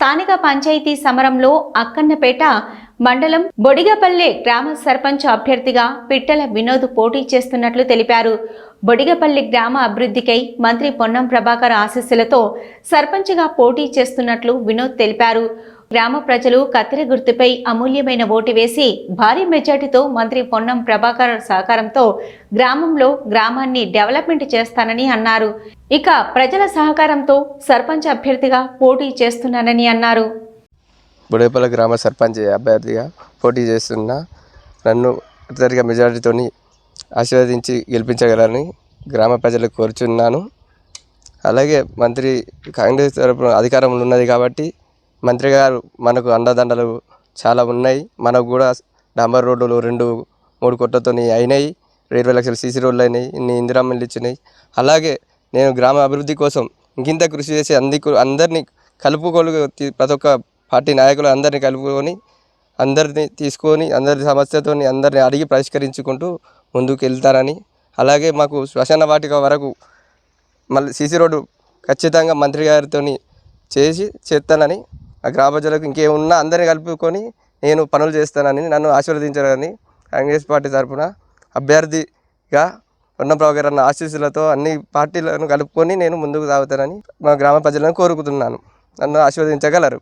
స్థానిక పంచాయతీ సమరంలో అక్కన్నపేట మండలం బొడిగపల్లె గ్రామ సర్పంచ్ అభ్యర్థిగా పిట్టల వినోద్ పోటీ చేస్తున్నట్లు తెలిపారు. బొడిగపల్లి గ్రామ అభివృద్ధికై మంత్రి పొన్నం ప్రభాకర్ ఆశీస్సులతో సర్పంచ్గా పోటీ చేస్తున్నట్లు వినోద్ తెలిపారు. గ్రామ ప్రజలు కత్తెర గుర్తుపై అమూల్యమైన ఓటు వేసి భారీ మెజార్టీతో మంత్రి పొన్నం ప్రభాకర్ సహకారంతో గ్రామంలో గ్రామాన్ని డెవలప్మెంట్ చేస్తానని అన్నారు. ఇక ప్రజల సహకారంతో సర్పంచ్ అభ్యర్థిగా పోటీ చేస్తున్నానని అన్నారు. బుడేపల్లి గ్రామ సర్పంచ్ అభ్యర్థిగా పోటీ చేస్తున్న నన్ను అత్యధిక మెజారిటీతో ఆశీర్వదించి గెలిపించగలని గ్రామ ప్రజలకు కోరుచున్నాను. అలాగే మంత్రి కాంగ్రెస్ తరపున అధికారంలో ఉన్నది కాబట్టి మంత్రి గారు మనకు అండదండలు చాలా ఉన్నాయి. మనకు కూడా డాంబర్ రోడ్డులు రెండు మూడు కొట్టతో అయినాయి. ఇరవై లక్షల సీసీ రోడ్లు అయినాయి. ఇన్ని ఇందిరామిల్లు ఇచ్చినాయి. అలాగే నేను గ్రామ అభివృద్ధి కోసం ఇంకింత కృషి చేసి అందుకు అందరినీ కలుపుకోలు ప్రతి ఒక్క పార్టీ నాయకులు అందరినీ కలుపుకొని అందరినీ తీసుకొని అందరి సమస్యతో అందరిని అడిగి పరిష్కరించుకుంటూ ముందుకు వెళ్తారని. అలాగే మాకు శ్మశాన వాటిక వరకు మళ్ళీ సీసీ రోడ్డు ఖచ్చితంగా మంత్రి గారితో చేసి చేస్తానని ఆ గ్రామ ప్రజలకు ఇంకేమున్నా అందరిని కలుపుకొని నేను పనులు చేస్తానని నన్ను ఆశీర్వదించాలని కాంగ్రెస్ పార్టీ తరఫున అభ్యర్థిగా పొన్నప్రావు గారు అన్న ఆశీస్సులతో అన్ని పార్టీలను కలుపుకొని నేను ముందుకు సాగుతానని మా గ్రామ ప్రజలను కోరుకుతున్నాను నన్ను ఆశీర్వదించగలరు.